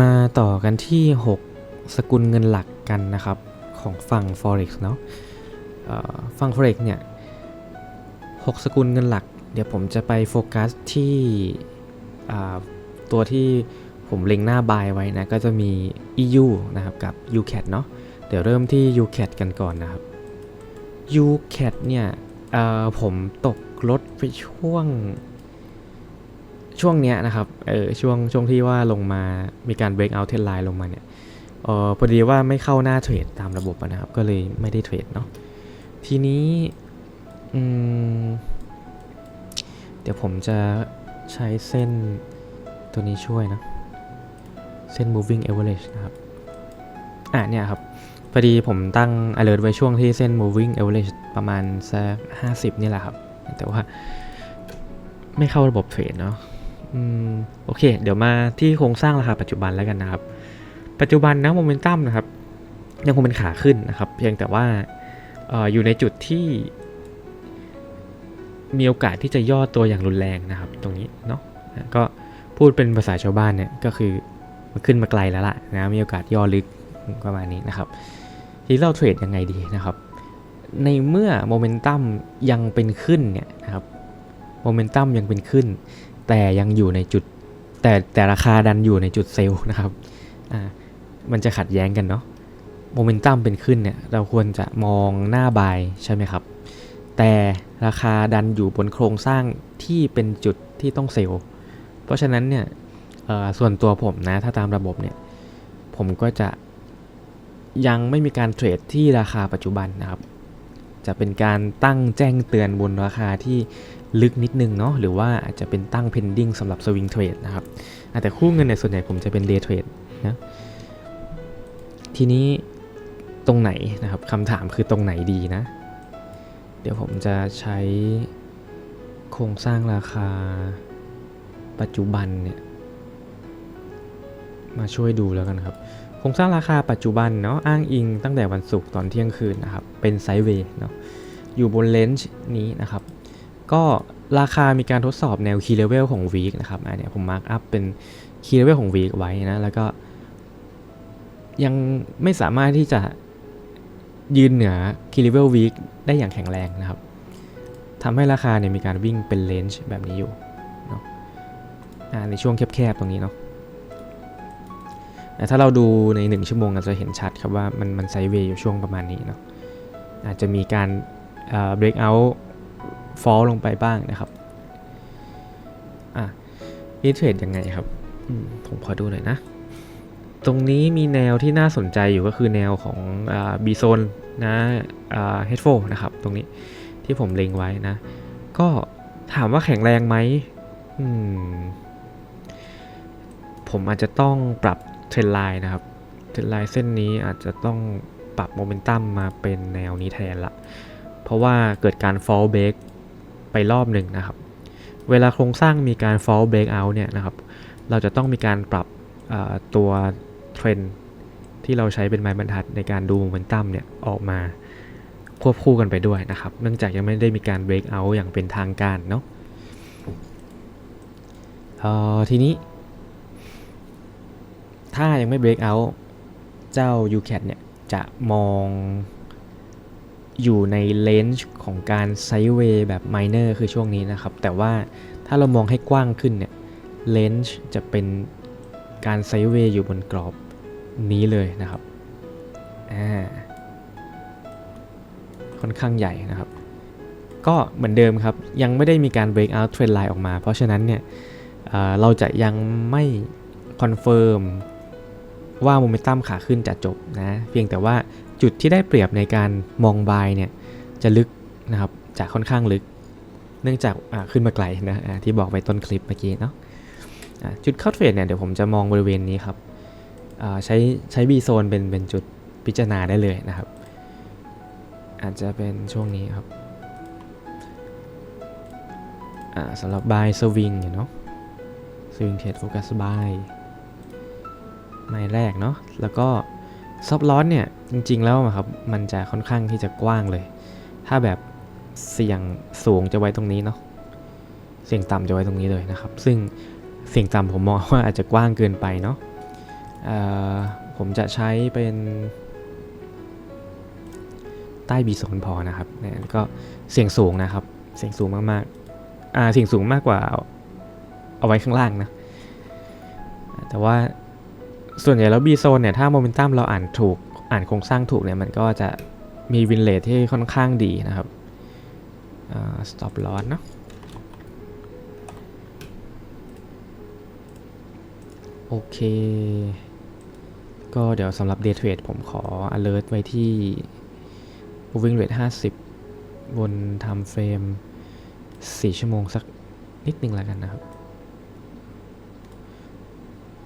มาต่อกันที่ 6 สกุลเงินหลักกันนะครับ ของฝั่ง forex เนาะฝั่ง forex เนี่ย 6 สกุลเงินหลัก เดี๋ยวผมจะไปโฟกัสที่ตัวที่ผมเล็งหน้าบายไว้นะ ก็จะมี EU นะครับ กับ UCAT เนาะเดี๋ยวเริ่มที่ UCAT กันก่อนนะครับ UCAT เนี่ยผมตกรถไปช่วง ช่วงเนี้ยนะครับเออช่วงช่วงที่ว่าลงมามีการ break out trend line ลงมาเนี่ยเออพอดีว่าไม่เข้าหน้าเทรดตามระบบะนะครับ ก็เลยไม่ได้เทรดเนาะทีนี้อืมเดี๋ยวผมจะใช้เส้นตัวนี้ช่วยนะ เส้น moving average นะครับ อะเนี่ยครับพอดีผมตั้ง alert ไว้ช่วงที่เส้น moving average ประมาณสัก50 นี่แหละครับ แต่ว่าไม่เข้าระบบเทรดเนาะ อืมโอเค เดี๋ยวมาที่โครงสร้างราคาปัจจุบันแล้วกันนะครับ ปัจจุบันนะโมเมนตัมนะครับ ยังคงเป็นขาขึ้นนะครับ เพียงแต่ว่าอออยู่ในจุดที่ มีโอกาสที่จะย่อตัวอย่างรุนแรงนะครับ ตรงนี้เนาะก็พูดเป็นภาษาชาวบ้านเนี่ยก็คือมันขึ้นมาไกลแล้วล่ะนะมีโอกาสย่อลึกประมาณนี้นะครับ ทีนี้เราเทรดยังไงดีนะครับ ในเมื่อโมเมนตัมยังเป็นขึ้นเนี่ยนะครับโมเมนตัมยังเป็นขึ้น แต่ยังอยู่ในจุด แต่แต่ราคาดันอยู่ในจุดเซลล์นะครับอ่ามันจะขัดแย้งกันเนาะโมเมนตัมเป็นขึ้นเนี่ยเราควรจะมองหน้าบายใช่ไหมครับ แต่ราคาดันอยู่บนโครงสร้างที่เป็นจุดที่ต้องเซลล์ เพราะฉะนั้นเนี่ยเออส่วนตัวผมนะถ้าตามระบบเนี่ยผมก็จะยังไม่มีการเทรดที่ราคาปัจจุบันนะครับ จะเป็นการตั้งแจ้งเตือนบนราคาที่ ลึกนิดนึงเนาะหรือว่าอาจจะเป็นตั้ง pending สำหรับ swing trade นะครับแต่คู่เงินเนี่ยส่วนใหญ่ผมจะเป็น day trade นะทีนี้ตรงไหนนะครับคำถามคือตรงไหนดีนะ เดี๋ยวผมจะใช้โครงสร้างราคาปัจจุบันเนี่ยมาช่วยดูแล้วกันครับ โครงสร้างราคาปัจจุบันเนาะอ้างอิงตั้งแต่วันศุกร์ตอนเที่ยงคืนนะครับ เป็นไซด์เวย์เนาะอยู่บนเลนจ์นี้นะครับ ก็ราคามีการทดสอบแนว key level ของ week นะครับอันนี้ผมมาร์กอัพเป็น key level ของ week ไว้นะ แล้วก็ ยังไม่สามารถที่จะยืนเหนือ key level week ได้อย่างแข็งแรงนะครับทำให้ราคาเนี่ยมีการวิ่งเป็นเลนจ์แบบนี้อยู่เนาะในช่วงแคบๆตรงนี้เนาะแต่ถ้าเราดูใน 1 ชั่วโมงเราจะเห็นชัดครับว่ามันมันไซเวย์อยู่ช่วงประมาณนี้เนาะอาจจะมีการเอ่อ break out fall ลงไปบ้างนะครับอะนี่เทรดยังไงครับอืมผมขอดูหน่อยนะ ตรงนี้มีแนวที่น่าสนใจอยู่ก็คือแนวของบีโซนนะเฮดโฟนะครับตรงนี้ที่ผมเล็งไว้นะ ก็ถามว่าแข็งแรงไหมอืมผมอาจจะต้องปรับเทรนไลน์นะครับ เทรนไลน์เส้นนี้อาจจะต้องปรับโมเมนตัมมาเป็นแนวนี้แทนละ เพราะว่าเกิดการ fall break ไปรอบหนึ่งนะครับ เวลาโครงสร้างมีการ fall break out เนี่ยนะครับ เราจะต้องมีการปรับตัวเทรนที่เราใช้เป็นไม้บรรทัดในการดูโมเมนตัมเนี่ยออกมาควบคู่กันไปด้วยนะครับ เนื่องจากยังไม่ได้มีการ break out อย่างเป็นทางการเนาะออทีนี้ ถ้ายังไม่ break out เจ้า UCAT เนี่ยจะมอง อยู่ในเลนจ์ของการไซด์เวย์แบบ minor คือช่วงนี้นะครับ แต่ว่าถ้าเรามองให้กว้างขึ้นเนี่ยเลนจ์จะเป็นการไซด์เวย์อยู่บนกรอบนี้เลยนะครับอ่าค่อนข้างใหญ่นะครับ ก็เหมือนเดิมครับ ยังไม่ได้มีการ break out trend line ออกมา เพราะฉะนั้นเนี่ยเเราจะยังไม่คอนเฟิร์มว่าโมเมนตัมขาขึ้นจะจบนะ เพียงแต่ว่า จุดที่ได้เปรียบในการมองบายเนี่ยจะลึกนะครับจะค่อนข้างลึก เนื่องจากาขึ้นมาไกลนะอ่าที่บอกไปต้นคลิปเมื่อกี้เนาะอ่าจุดเข้าเทรดเนี่ยเดี๋ยวผมจะมองบริเวณนี้ครับใช้ใช้ B โซนเป็นเป็นจุดพิจารณาได้เลยนะครับ อาจจะเป็นช่วงนี้ครับสำหรับบายสวิงเนาะสวิงเทรดโฟกัสบายไม้แรกเนาะแล้วก็ ซอฟต์ลอสเนี่ยจริงๆแล้วครับมันจะค่อนข้างที่จะกว้างเลย ถ้าแบบเสียงสูงจะไว้ตรงนี้เนาะเสียงต่ำจะไว้ตรงนี้เลยนะครับ ซึ่งเสียงต่ำผมมองว่าอาจจะกว้างเกินไปเนาะผมจะใช้เป็นใต้บีโซนพอนะครับเนี่ยก็เสียงสูงนะครับ เสียงสูงมากๆอ่าเสียงสูงมากกว่าเอาไว้ข้างล่างนะ แต่ว่า ส่วนใหญ่แล้วบีโซนเนี่ยถ้าโมเมนตัมเราอ่านถูกอ่านโครงสร้างถูกเนี่ยมันก็จะมีวินเลทที่ค่อนข้างดีนะครับสต็อปลอสเนาะโอเค ก็เดี๋ยวสำหรับ Day Trade ผมขอ alert ไว้ที่ moving rate 50 บน time frame 4 ชั่วโมงสักนิดนึงแล้วกันนะครับ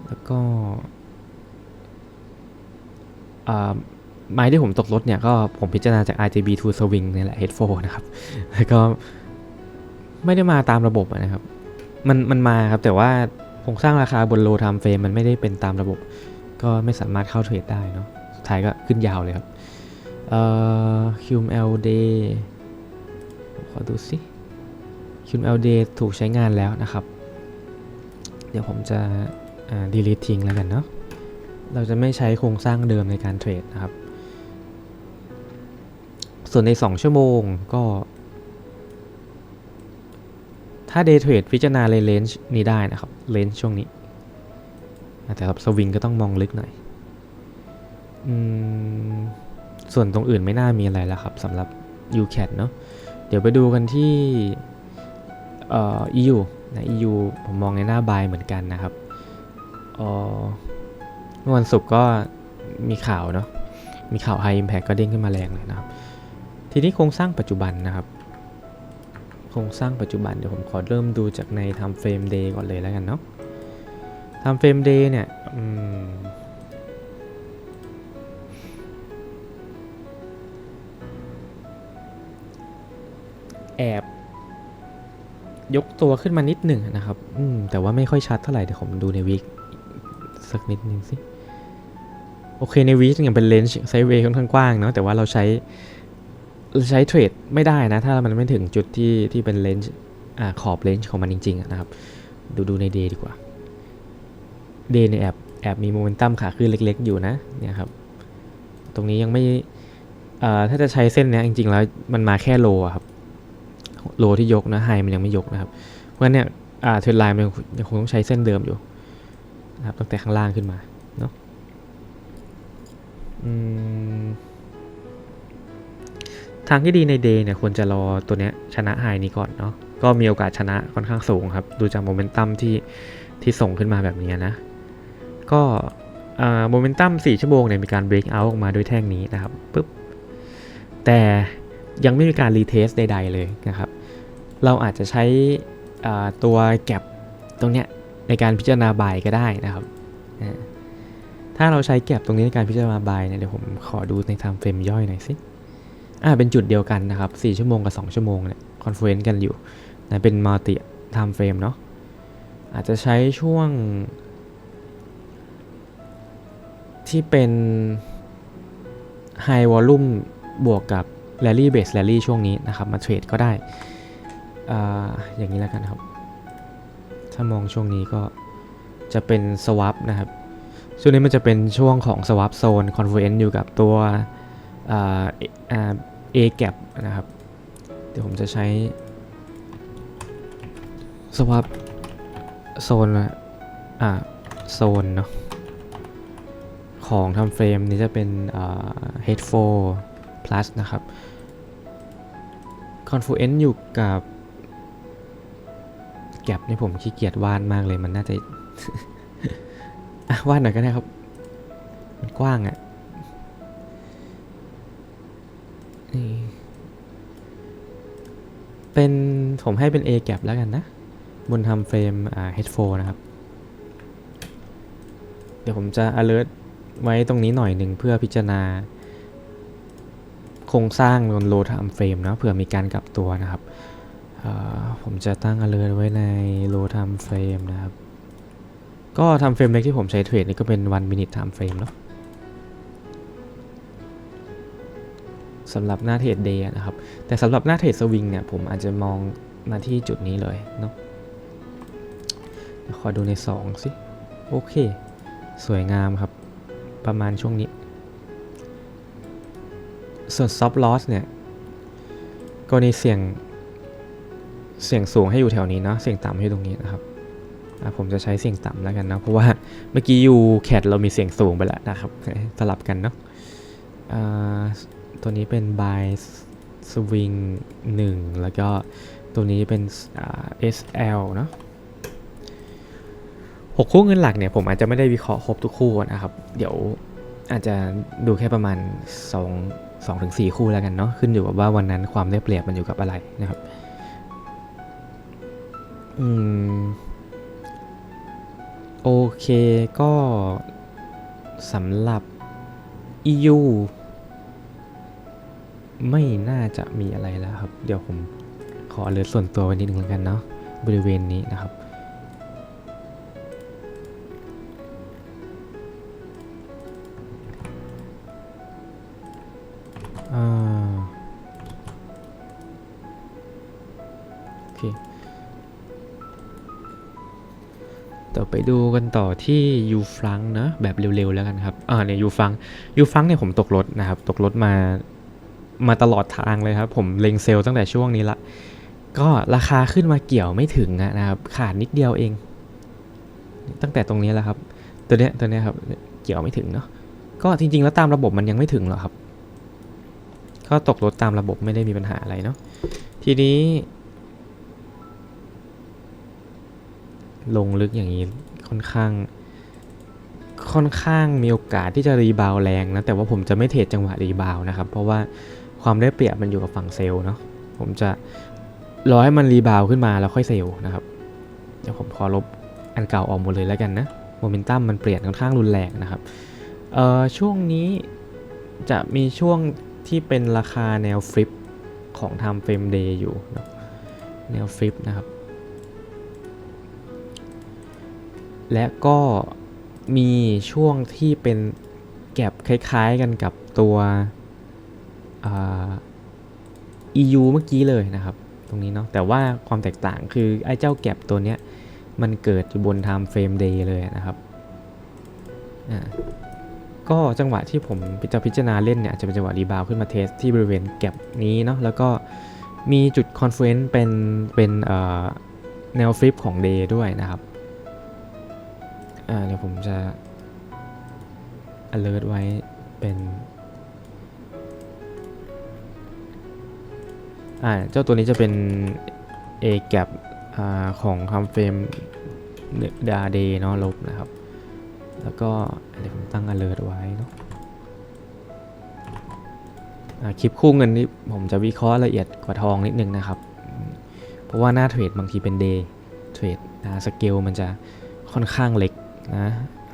แล้วก็ ไม้ที่ผมตกรถเนี่ยก็ผมพิจารณาจาก RGB to swing นี่แหละ headphone นะครับ แล้วก็ไม่ได้มาตามระบบนะครับ มันมันมาครับ แต่ว่าโครงสร้างราคาบน low time frame มันไม่ได้เป็นตามระบบ ก็ไม่สามารถเข้าเทรดได้เนาะสุดท้ายก็ขึ้นยาวเลยครับ เอ่อ QMLD ขอดูสิ QMLD ถูกใช้งานแล้วนะครับ เดี๋ยวผมจะอ่า delete ทิ้งแล้วกันเนาะ เราจะไม่ใช้โครงสร้างเดิมในการเทรดนะครับ ส่วนใน 2 ชั่วโมงก็ ถ้า day trade พิจารณาเลนจ์นี้ได้นะครับเลนจ์ช่วงนี้ แต่สำหรับสวิงก็ต้องมองลึกหน่อยอส่วนตรงอื่นไม่น่ามีอะไรแล้วครับสำหรับ UCAT เนาะเดี๋ยวไปดูกันที่เอ่อ EU นะ EU ผมมองในหน้าบายเหมือนกันนะครับ เอ่อ เมื่อวันศุกร์ก็มีข่าวเนาะ มีข่าว High Impact ก็เด้งขึ้นมาแรงเลยนะครับ ทีนี้โครงสร้างปัจจุบันนะครับ โครงสร้างปัจจุบันเดี๋ยวผมขอเริ่มดูจากใน Time Frame Day ก่อนเลยแล้วกันเนาะ Time Frame Day เนี่ยอแอบยกตัวขึ้นมานิดหนึ่งนะครับ อืม แต่ว่าไม่ค่อยชัดเท่าไหร่ เดี๋ยวผมดูในวีคสักนิดนึงสิ โอเคในวีคยังเป็นเลนส์ไซด์เวย์ค่อนข้างกว้างเนาะแต่ว่าเราใช้ใช้เทรดไม่ได้นะ ถ้ามันไม่ถึงจุดที่ที่เป็นเลนส์อ่าขอบเลนส์ของมันจริงๆนะครับ ดูดูในเดย์ดีกว่าเดย์ในแอบแอบมีโมเมนตัมขาขึ้นเล็ก ๆ อยู่นะเนี่ยครับตรงนี้ยังไม่เอ่อถ้าจะใช้เส้นเนี้ยจริง ๆ แล้วมันมาแค่โลครับโลที่ยกนะไฮมันยังไม่ยกนะครับ เพราะฉะนั้นเนี่ยอ่าเทรนไลน์มันยังคงต้องใช้เส้นเดิมอยู่นะครับตั้งแต่ข้างล่างขึ้นมา ทางที่ดีในเดย์เนี่ยควรจะรอตัวเนี้ยชนะไฮนี้ก่อนเนาะก็มีโอกาสชนะค่อนข้างสูงครับ ดูจากโมเมนตัมที่ที่ส่งขึ้นมาแบบนี้นะ ก็โมเมนตัม4ชั่วโมงเนี่ยมีการ break out ออกมาด้วยแท่งนี้นะครับปุ๊บแต่ยังไม่มีการรีเทสใดๆเลยนะครับ เราอาจจะใช้ตัวแก็บตรงเนี้ยในการพิจารณาบ่ายก็ได้นะครับ ถ้าเราใช้แก็บตรงนี้ในการพิจารณาบายเนี่ยเดี๋ยวผมขอดูใน time frame ย่อยหน่อยสิอ่าเป็นจุดเดียวกันนะครับ 4 ชั่วโมงกับ 2 ชั่วโมงเนี่ยคอนเฟ r เ n นกันอยู่นะเป็น multi time frame เนาะอาจจะใช้ช่วง ที่เป็น High Volume บวกกับ Rally Base Rally ช่วงนี้นะครับ มาเทรดก็ได้อ่าอย่างนี้แล้วกันครับ ถ้ามองช่วงนี้ก็จะเป็น swap นะครับ ช่วงนี้มันจะเป็นช่วงของ swap zone confluence อยู่กับตัวอ่าอ่า A gap นะครับ เดี๋ยวผมจะใช้ swap zone อ่า zone เนาะของทำเฟรมนี้จะเป็นอ่า head 4 plus นะครับ confluence อยู่กับแก็บนี่ผมขี้เกียจวาดมากเลยมันน่าจะ อะวาดหน่อยก็ได้ครับ มันกว้างอะ่ะนี่เป็น ผมให้เป็น A แก็บแล้วกันนะ บนทำเฟรมอ่า H4 นะครับ เดี๋ยวผมจะ alert ไว้ตรงนี้หน่อยหนึ่งเพื่อพิจารณา โครงสร้างบน low time frame เนะเผื่อมีการกลับตัวนะครับ ผมจะตั้ง alert ไว้ใน low time frame นะครับ ก็ time frame เล็กที่ผมใช้เทรดนี่ก็เป็น one minute time frame เนาะสำหรับหน้าเทรด day อะนะครับ แต่สำหรับหน้าเทรดสวิงเนี่ยผมอาจจะมองมาที่จุดนี้เลยเนาะขอดูใน 2 สิ โอเค สวยงามครับ ประมาณช่วงนี้ ส่วน stop loss เนี่ยกรณีเสี่ยง เสี่ยงสูงให้อยู่แถวนี้เนาะเสี่ยงต่ำให้ตรงนี้นะครับ ผมจะใช้เสียงต่ำแล้วกันนะเพราะว่าเมื่อกี้อยู่แคทเรามีเสียงสูงไปแล้วนะครับ สลับกันเนาะตัวนี้เป็น buy swing 1แล้วก็ตัวนี้เป็น SL เนาะหกคู่เงินหลักเนี่ยผมอาจจะไม่ได้วิเคราะห์ครบทุกคู่นะครับ เดี๋ยวอาจจะดูแค่ประมาณ 2 2ถึง4คู่แล้วกันเนาะขึ้นอยู่กับว่าวันนั้นความได้เปรียบมันอยู่กับอะไรนะครับ อืม โอเคก็สำหรับ EU ไม่น่าจะมีอะไรแล้วครับ เดี๋ยวผมขอเลือส่วนตัวไว้นิดนึงแล้วกันเนาะบริเวณนี้นะครับ ต่อไปดูกันต่อที่ยูฟรังนะแบบเร็วๆแล้วกันครับอ่าเนี่ยยูฟรังยูฟรังเนี่ยผมตกรถนะครับ ตกรถมามาตลอดทางเลยครับ ผมเล็งเซลตั้งแต่ช่วงนี้ละ ก็ราคาขึ้นมาเกี่ยวไม่ถึงนะครับ ขาดนิดเดียวเอง ตั้งแต่ตรงนี้แหละครับ ตัวเนี้ยตัวเนี้ยครับเกี่ยวไม่ถึงเนาะก็จริง ๆ แล้วตามระบบมันยังไม่ถึงหรอกครับ ก็ตกรถตามระบบไม่ได้มีปัญหาอะไรเนาะทีนี้ ลงลึกอย่างนี้ค่อนข้าง ค่อนข้างมีโอกาสที่จะรีบาวแรงนะแต่ว่าผมจะไม่เทรดจังหวะรีบาวนะครับ เพราะว่าความได้เปรียบมันอยู่กับฝั่งเซลล์เนาะผมจะรอให้มันรีบาวขึ้นมาแล้วค่อยเซลล์นะครับเดี๋ยวผมขอลบอันเก่าออกหมดเลยแล้วกันนะโมเมนตัมมันเปลี่ยนค่อนข้างรุนแรงนะครับเอ่อช่วงนี้จะมีช่วงที่เป็นราคาแนวฟลิปของ Time Frame Day อยู่ แนวฟลิปนะครับ และก็มีช่วงที่เป็นแก็บคล้ายๆกันกับตัว EU เมื่อกี้เลยนะครับ ตรงนี้เนาะแต่ว่าความแตกต่างคือไอ้เจ้าแก็บตัวเนี้ย มันเกิดอยู่บน time frame day เลยนะครับก็จังหวะที่ผมจะพิจารณาเล่นเนี่ยจะเป็นจังหวะรีบาวขึ้นมาเทสที่บริเวณแก็บนี้เนาะแล้วก็มีจุดคอนเฟนซ์เป็นเป็นแนวฟลิปของ day ด้วยนะครับ อ่าเดี๋ยวผมจะ alert ไว้เป็นอ่าเจ้าตัวนี้จะเป็น a gap อ่าของคำเฟรมดาเดเนาะลบนะครับ แล้วก็เดี๋ยวผมตั้ง alert ไว้เนาะคลิปคู่เงินนี่ผมจะวิเคราะห์ละเอียดกว่าทองนิดนึงนะครับ เพราะว่าหน้าเทรดบางทีเป็น day เทรดสเกลมันจะค่อนข้างเล็ก นะ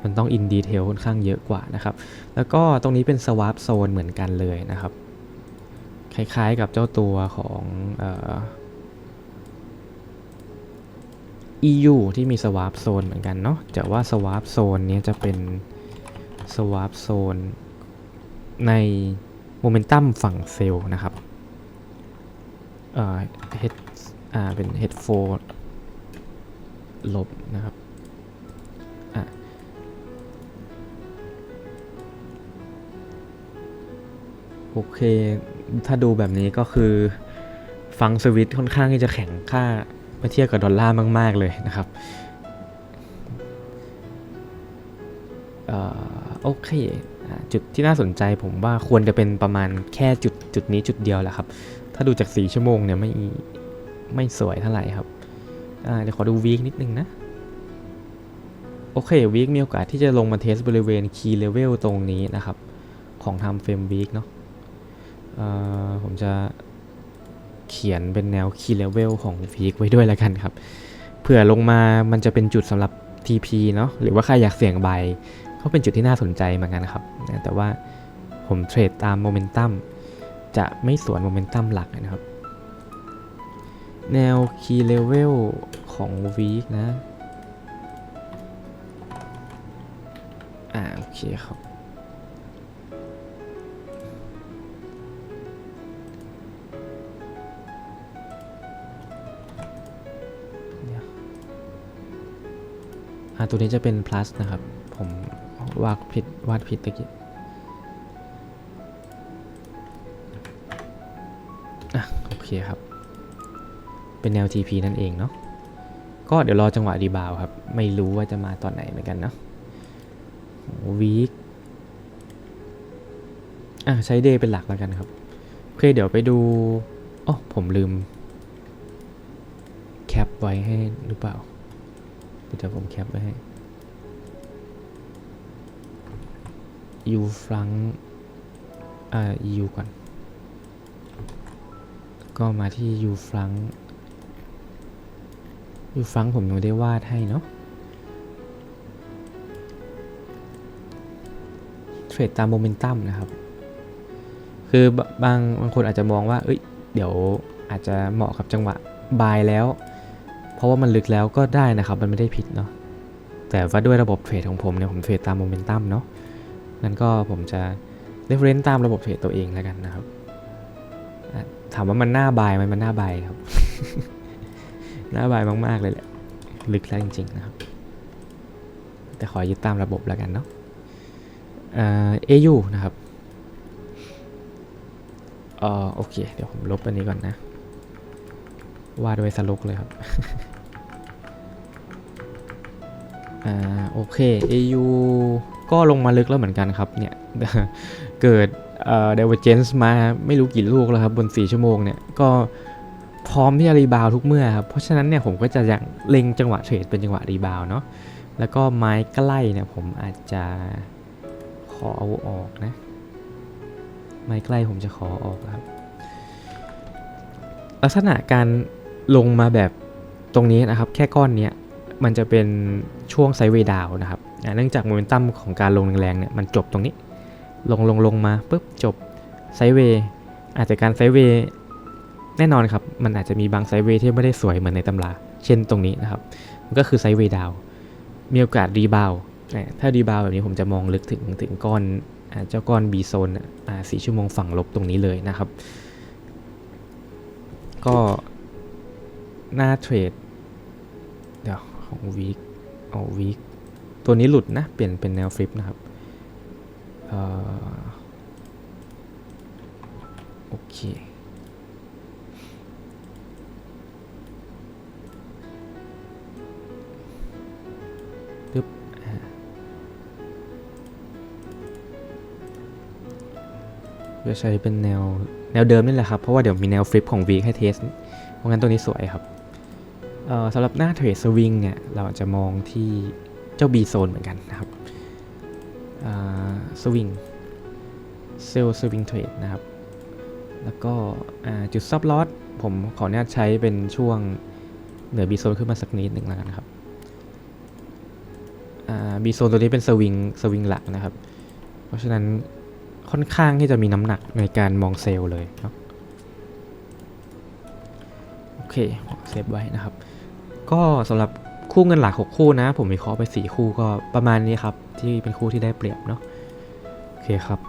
มันต้องอินดีเทลค่อนข้างเยอะกว่านะครับ แล้วก็ตรงนี้เป็นสว a p โซนเหมือนกันเลยนะครับ คล้ายๆกับเจ้าตัวของเอ่อ EU ที่มีสว a p โซนเหมือนกันเนาะแต่ว่าสว a p โซนนี้จะเป็นสว a p โซนในโมเมนตัมฝั่งเซลล์นะครับ เอ่อ H อ่า เป็น H 4ลบนะครับ โอเค ถ้าดูแบบนี้ก็คือฟังสวิตค่อนข้างที่จะแข็งค่าเมื่อเทียบกับดอลลาร์มาก ๆ เลยนะครับออโอเค จุดที่น่าสนใจผมว่าควรจะเป็นประมาณแค่จุดจุดนี้จุดเดียวแหละครับ ถ้าดูจาก4ชั่วโมงเนี่ยไม่ไม่สวยเท่าไหร่ครับเดี๋ยวขอดูวีคนิดนึงนะ โอเควีคมีโอกาสที่จะลงมาเทสบริเวณ Key Level ตรงนี้นะครับ ของ Time Frame Week เนาะ ผมจะเขียนเป็นแนว key level ของ week ไว้ด้วยแล้วกันครับ เผื่อลงมามันจะเป็นจุดสำหรับ TP เนาะหรือว่าใครอยากเสี่ยงใบก็เป็นจุดที่น่าสนใจเหมือนกันครับ แต่ว่าผมเทรดตามโมเมนตัมจะไม่สวนโมเมนตัมหลักนะครับ แนว key level ของ week นะ อ่า โอเคครับ อ่าตัวนี้จะเป็น plus นะครับ ผมวาดผิดวาดผิดตะกี้อะโอเคครับ เป็นแนว TP นั่นเองเนาะก็เดี๋ยวรอจังหวะรีบาวครับ ไม่รู้ว่าจะมาตอนไหนเหมือนกันเนาะวีคอะใช้เดย์เป็นหลักแล้วกันครับ โอเคเดี๋ยวไปดูอ๋อผมลืม แคปไว้ให้หรือเปล่า เดี๋ยวผมแคปไว้ให้ยูฟรังอ่า EU ก่อน ก็มาที่ยูฟรังยูฟรังผมยังไม่ได้วาดให้เนาะเทรดตามโมเมนตัมนะครับ คือบบางบางคนอาจจะมองว่า เอ้ย เดี๋ยวอาจจะเหมาะกับจังหวะบายแล้ว เพราะว่ามันลึกแล้วก็ได้นะครับ มันไม่ได้ผิดเนาะแต่ว่าด้วยระบบเทรดของผมเนี่ยผมเทรดตามโมเมนตัมเนาะงั้นก็ผมจะ reference ตามระบบเทรดตัวเองแล้วกันนะครับถามว่ามันหน้าบายไหมมันหน้าบายครับ หน้าบายมากๆเลยแหละ ลึกแล้วจริง ๆ นะครับ แต่ขอยึดตามระบบแล้วกันเนาะเอ่อ AU นะครับเออโอเค เดี๋ยวผมลบอันนี้ก่อนนะวาดไว้สลกเลยครับ อ่าโอเค AU ก็ลงมาลึกแล้วเหมือนกันครับเนี่ยเกิดเอ่อ divergence มาไม่รู้กี่ลูกแล้วครับบน 4 ชั่วโมงเนี่ยก็พร้อมที่จะรีบาวทุกเมื่อครับเพราะฉะนั้นเนี่ยผมก็จะยังเล็งจังหวะเทรดเป็นจังหวะรีบาวเนาะแล้วก็ไม้ใกล้เนี่ยผมอาจจะขอเอาออกนะ ไม้ใกล้ผมจะขอออกครับ ลักษณะการลงมาแบบตรงนี้นะครับ แค่ก้อนเนี้ย มันจะเป็นช่วงไซเวดาวนะครับเนื่องจากโมเมนตัมของการลงแรงๆเนี่ยมันจบตรงนี้ ลงลงลงมาปุ๊บจบไซเวอาจจะการไซเวแน่นอนครับ มันอาจจะมีบางไซเวที่ไม่ได้สวยเหมือนในตำรา เช่นตรงนี้นะครับ มันก็คือไซเวดาว มีโอกาสรีบาว ถ้ารีบาวแบบนี้ผมจะมองลึกถึงถึงก้อนเจ้าก้อนบีโซนสี่ชั่วโมงฝั่งลบตรงนี้เลยนะครับ ก็หน้าเทรด ของวีคเอาวีคตัวนี้หลุดนะ เปลี่ยนเป็นแนวฟลิปนะครับออโอเคปึ๊บอ่าจะใช้เป็นแนวแนวเดิมนี่แหละครับ เพราะว่าเดี๋ยวมีแนวฟลิปของวีคให้เทสเพราะงั้นตัวนี้สวยครับ สำหรับหน้าเทรดสวิงเนี่ยเราจะมองที่เจ้า B โซนเหมือนกันนะครับสวิงเซลล์สวิงเทรดนะครับ แล้วก็จุดซับลอสผมขออนุญาตใช้เป็นช่วงเหนือ B โซนขึ้นมาสักนิดหนึ่งแล้วกันครับบีโซนตัวนี้เป็นสวิงสวิงหลักนะครับ เพราะฉะนั้นค่อนข้างที่จะมีน้ำหนักในการมองเซลล์เลยเนาะโอเคเซฟไว้นะครับ ก็สำหรับคู่เงินหลัก 6 คู่นะ ผมวิเคราะห์ไป 4 คู่ก็ประมาณนี้ครับ ที่เป็นคู่ที่ได้เปรียบเนาะโอเคครับ